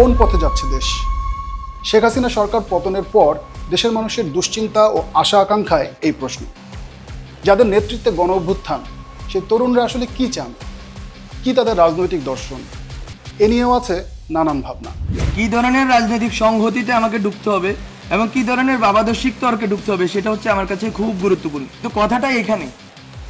কোন পথে যাচ্ছে দেশ? শেখ হাসিনা সরকার পতনের পর দেশের মানুষের দুশ্চিন্তা ও আশা আকাঙ্ক্ষায় এই প্রশ্ন। যাদের নেতৃত্বে গণ অভ্যুত্থান, সেই তরুণরা আসলে কি চান? কি তাদের রাজনৈতিক দর্শন? এ নিয়েও আছে নানান ভাবনা। কি ধরনের রাজনৈতিক সংহতিতে আমাকে ঢুকতে হবে এবং কি ধরনের বাবাদর্শিক তর্কে ঢুকতে হবে, সেটা হচ্ছে আমার কাছে খুব গুরুত্বপূর্ণ। তো কথাটাই এখানে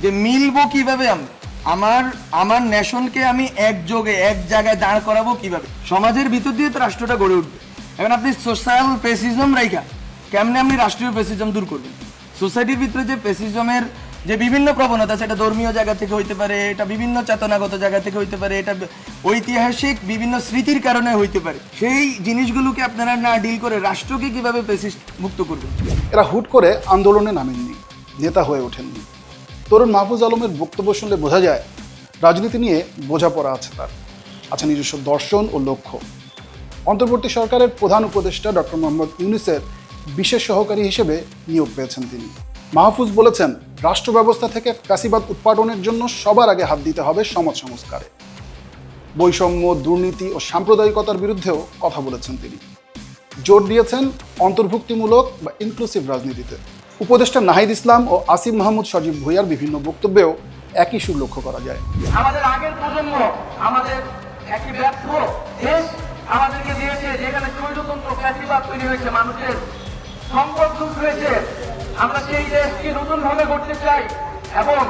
যে মিলবো কীভাবে আমরা? আমার আমার ন্যাশনকে আমি একযোগে, এক জায়গায় দাঁড় করাবো কীভাবে? সমাজের ভিতর দিয়ে তো রাষ্ট্রটা গড়ে উঠবে। এখন আপনি সোশ্যাল পেসিজম রাইখা, কেমনে আপনি রাষ্ট্রীয় পেসিজম দূর করবেন? সোসাইটির ভিতরে যে পেসিজমের যে বিভিন্ন প্রবণতা, সেটা ধর্মীয় জায়গা থেকে হইতে পারে, এটা বিভিন্ন চেতনাগত জায়গা থেকে হইতে পারে, এটা ঐতিহাসিক বিভিন্ন স্মৃতির কারণে হইতে পারে। সেই জিনিসগুলোকে আপনারা না ডিল করে রাষ্ট্রকে কীভাবে পেসিস্ট মুক্ত করবেন? এরা হুট করে আন্দোলনে নামেননি, নেতা হয়ে ওঠেননি। তরুণ মাহফুজ আলমের বক্তব্য শুনলে বোঝা যায় রাজনীতি নিয়ে বোঝাপড়া আছে তার। আছে নিজস্ব দর্শন ও লক্ষ্য। অন্তর্বর্তী সরকারের প্রধান উপদেষ্টা ডক্টর মোহাম্মদ ইউনিসের বিশেষ সহকারী হিসেবে নিয়োগ পেয়েছেন তিনি। মাহফুজ বলেছেন রাষ্ট্র ব্যবস্থা থেকে ফ্যাসিবাদ উৎপাদনের জন্য সবার আগে হাত দিতে হবে সমাজ সংস্কারে। বৈষম্য, দুর্নীতি ও সাম্প্রদায়িকতার বিরুদ্ধেও কথা বলেছেন তিনি। জোর দিয়েছেন অন্তর্ভুক্তিমূলক বা ইনক্লুসিভ রাজনীতিতে। উপদেষ্টা নাহিদ ইসলাম ও আসিফ মাহমুদ সজীব ভুইয়ার বিভিন্ন বক্তব্যেও একই সুর লক্ষ্য করা যায়। আমাদের আগের প্রজন্ম, আমাদের একটি ব্যর্থ দেশ আমাদেরকে দিয়েছে, যেখানে স্বৈরতন্ত্র ফ্যাসিবাদ তৈরি হয়েছে, মানুষের সম্পদ লুট হয়েছে। আমরা সেই দেশকে নতুন ভাবে গড়তে চাই এবং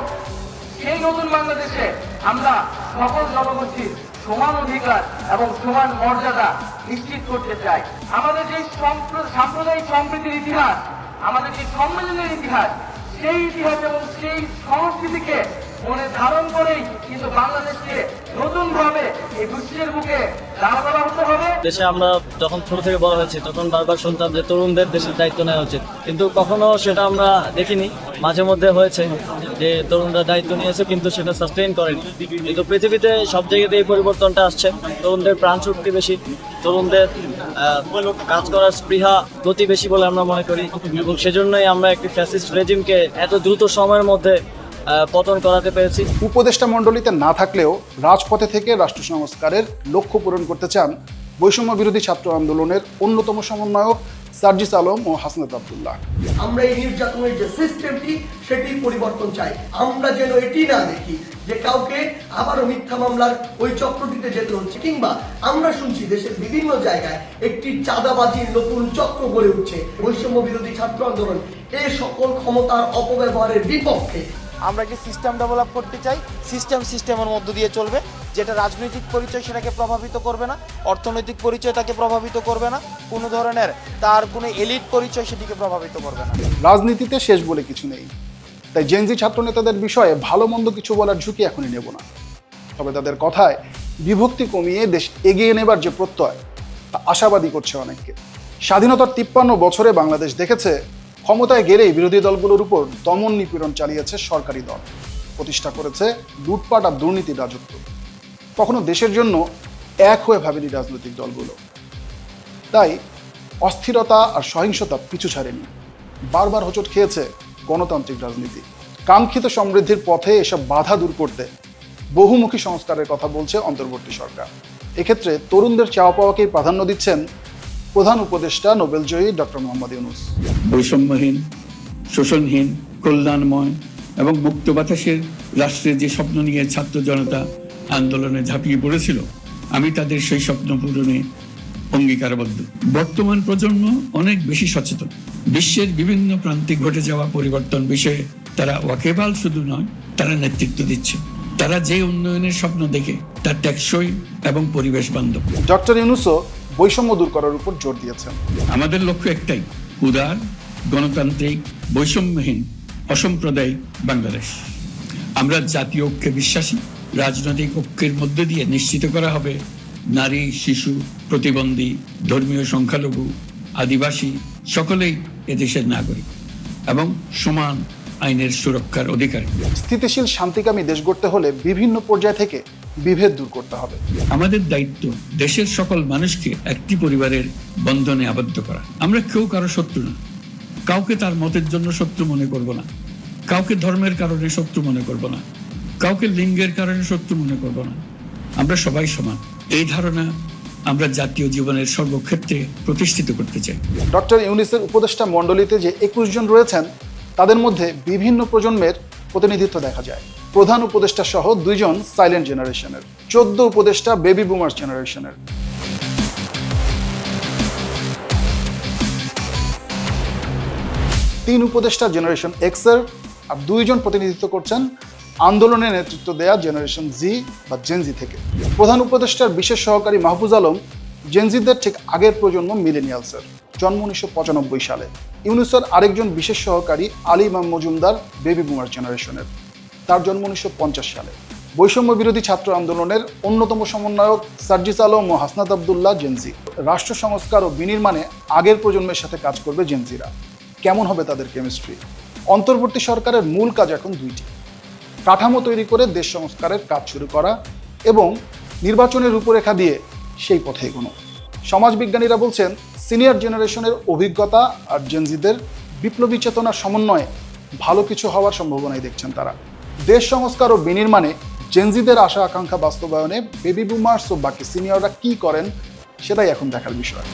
সেই নতুন বাংলাদেশে আমরা সকল জনগোষ্ঠীর সমান অধিকার এবং সমান মর্যাদা নিশ্চিত করতে চাই। আমাদের যে সাম্প্রদায়িক সম্প্রীতির ইতিহাস আমাদের যে সম্মেলনের ইতিহাস সেই ইতিহাস এবং সেই সংস্কৃতিকে মনে ধারণ করেই কিন্তু বাংলাদেশকে নতুন ভাবে এই হতে হবে। দেশে আমরা যখন ছোট থেকে বড় হয়েছি, তখন বারবার শুনতাম যে তরুণদের দেশের দায়িত্ব নেওয়া উচিত। কিন্তু কখনো সেটা আমরা দেখিনি। মাঝে মধ্যে হয়েছে যে তরুণরা দায়িত্ব নিয়েছে, কিন্তু সেটা সাস্টেইন করেনি। কিন্তু পৃথিবীতে সব জায়গাতে এই পরিবর্তনটা আসছে। তরুণদের প্রাণ শক্তি বেশি, তরুণদের কাজ করার স্পৃহা গতি বেশি বলে আমরা মনে করি। এবং সেজন্যই আমরা একটি ফ্যাসিস্ট রেজিমকে এত দ্রুত সময়ের মধ্যে পতন করাতে পেরেছি। উপদেষ্টা মণ্ডলীতে না থাকলেও রাজপথে থেকে রাষ্ট্র সংস্কারের লক্ষ্য পূরণ করতে চান বৈষম্য বিরোধী ছাত্র আন্দোলনের অন্যতম সমন্বয়ক সার্জিস আলম ও হাসনাত আবদুল্লাহ। আমরা এই নির্যাতনের যে সিস্টেমটি সেটি পরিবর্তন চাই। আমরা যেন এটি না দেখি যে কাউকে আবারও মিথ্যা মামলার ওই চক্রটিতে যেতে হচ্ছে কিংবা আমরা শুনছি দেশের বিভিন্ন জায়গায় একটি চাঁদাবাজির নতুন চক্র গড়ে উঠছে বৈষম্য বিরোধী ছাত্র আন্দোলন। এ সকল ক্ষমতার অপব্যবহারের বিপক্ষে আমরা একটি সিস্টেম ডেভেলপ করতে চাই। সিস্টেম সিস্টেমের মধ্য দিয়ে চলবে। যেটা রাজনৈতিক পরিচয় সেটাকে প্রভাবিত করবে না, অর্থনৈতিক পরিচয় তাকে প্রভাবিত করবে না, কোনো ধরনের তার কোনো এলিট পরিচয় সেটিকে প্রভাবিত করবে না। রাজনীতিতে শেষ বলে কিছু নেই। তাই জেনজি ছাত্র নেতাদের বিষয়ে ভালো মন্দ কিছু বলার ঝুঁকি এখনই নেব না। তবে তাদের কথায় বিভক্তি কমিয়ে দেশ এগিয়ে নেবার যে প্রত্যয়, তা আশাবাদী করছে অনেককে। স্বাধীনতার তিপ্পান্ন বছরে বাংলাদেশ দেখেছে ক্ষমতায় গেলেই বিরোধী দলগুলোর উপর দমন নিপীড়ন চালিয়েছে সরকারি দল। প্রতিষ্ঠা করেছে লুটপাট আর দুর্নীতির রাজত্ব। কখনো দেশের জন্য এক হয়ে ভাবেনি রাজনৈতিক দলগুলো। তাই অস্থিরতা আর সহিংসতা পিছু ছাড়েনি। বারবার হোঁচট খেয়েছে গণতান্ত্রিক রাজনীতি। কাঙ্ক্ষিত সমৃদ্ধির পথে এসব বাধা দূর করতে বহুমুখী সংস্কারের কথা বলছে অন্তর্বর্তী সরকার। এক্ষেত্রে তরুণদের চাওয়া পাওয়াকেই প্রাধান্য দিচ্ছেন প্রধান উপদেষ্টা নোবেলজয়ী ডক্টর মোহাম্মদ ইউনুস। বৈষম্যহীন শোষণহীন কল্যাণময় এবং মুক্ত বাতাসের রাষ্ট্রের যে স্বপ্ন নিয়ে ছাত্র জনতা আন্দোলনে ঝাঁপিয়ে পড়েছিল আমি তাদের সেই স্বপ্ন পূরণে অঙ্গীকারবদ্ধ। বর্তমান প্রজন্ম অনেক বেশি সচেতন। বিশ্বের বিভিন্ন প্রান্তে ঘটে যাওয়া পরিবর্তন বিষয়ে তারা ওয়াকেবাল শুধু নয় তারা নেতৃত্ব দিচ্ছে। তারা যে উন্নয়নের স্বপ্ন দেখে তা টেকসই এবং পরিবেশ বান্ধব। ডক্টর ইউনুসও বৈষম্য দূর করার উপর জোর দিয়েছেন। আমাদের লক্ষ্য একটাই উদার গণতান্ত্রিক বৈষম্যহীন অসাম্প্রদায়িক বাংলাদেশ। আমরা জাতীয় ঐক্যে বিশ্বাসী রাজনৈতিক ঐক্যের মধ্য দিয়ে নিশ্চিত করা হবে নারী শিশু প্রতিবন্ধী ধর্মীয় সংখ্যালঘু আদিবাসী সকলেই এদেশের নাগরিক এবং সমান আইনের সুরক্ষার অধিকার। স্থিতিশীল শান্তিকামী দেশ গড়তে হলে বিভিন্ন পর্যায় থেকে বিভেদ দূর করতে হবে। আমাদের দায়িত্ব দেশের সকল মানুষকে একটি পরিবারের বন্ধনে আবদ্ধ করা। আমরা কেউ কারও শত্রু না। কাউকে তার মতের জন্য শত্রু মনে করব না। কাউকে ধর্মের কারণে শত্রু মনে করব না। কাউকে লিঙ্গের কারণে শত্রু মনে করব না। আমরা সবাই সমান। এই ধারণা আমরা জাতীয় জীবনের সর্বক্ষেত্রে প্রতিষ্ঠিত করতে চাই। ডক্টর ইউনিসের উপদেষ্টা মণ্ডলীতে যে একুশ জন রয়েছেন তাদের মধ্যে বিভিন্ন প্রজন্মের প্রতিনিধিত্ব দেখা যায়। প্রধান উপদেষ্টা সহ দুইজন সাইলেন্ট জেনারেশনের চোদ্দ উপদেষ্টা বেবি বুমার্স জেনারেশনের তিন উপদেষ্টা জেনারেশন এক্সের আর দুইজন প্রতিনিধিত্ব করছেন আন্দোলনে নেতৃত্ব দেয়া জেনারেশন জি বা জেনজি থেকে। প্রধান উপদেষ্টার বিশেষ সহকারী মাহফুজ আলম জেনজিদের ঠিক আগের প্রজন্ম মিলেনিয়ালসের জন্ম উনিশশো পঁচানব্বই সালে। ইউনুসের আরেকজন বিশেষ সহকারী আলী ইমাম মজুমদার বেবি বুমার জেনারেশনের তার জন্ম উনিশশো পঞ্চাশ সালে। বৈষম্য বিরোধী ছাত্র আন্দোলনের অন্যতম সমন্বয়ক সার্জিস আলম ও হাসনাত আবদুল্লাহ জেনজি। রাষ্ট্র সংস্কার ও বিনির্মাণে আগের প্রজন্মের সাথে কাজ করবে জেনজিরা। কেমন হবে তাদের কেমিস্ট্রি? অন্তর্বর্তী সরকারের মূল কাজ এখন দুইটি। কাঠামো তৈরি করে দেশ সংস্কারের কাজ শুরু করা এবং নির্বাচনের রূপরেখা দিয়ে সেই পথে এগোনো। সমাজবিজ্ঞানীরা বলছেন, সিনিয়র জেনারেশনের অভিজ্ঞতা আর জেনজিদের বিপ্লবী চেতনার সমন্বয়ে ভালো কিছু হওয়ার সম্ভাবনাই দেখছেন তারা। দেশ সংস্কার ও বিনির্মাণে জেনজিদের আশা আকাঙ্ক্ষা বাস্তবায়নে বেবি বুমার্স ও বাকি সিনিয়ররা কি করেন, সেটাই এখন দেখার বিষয়।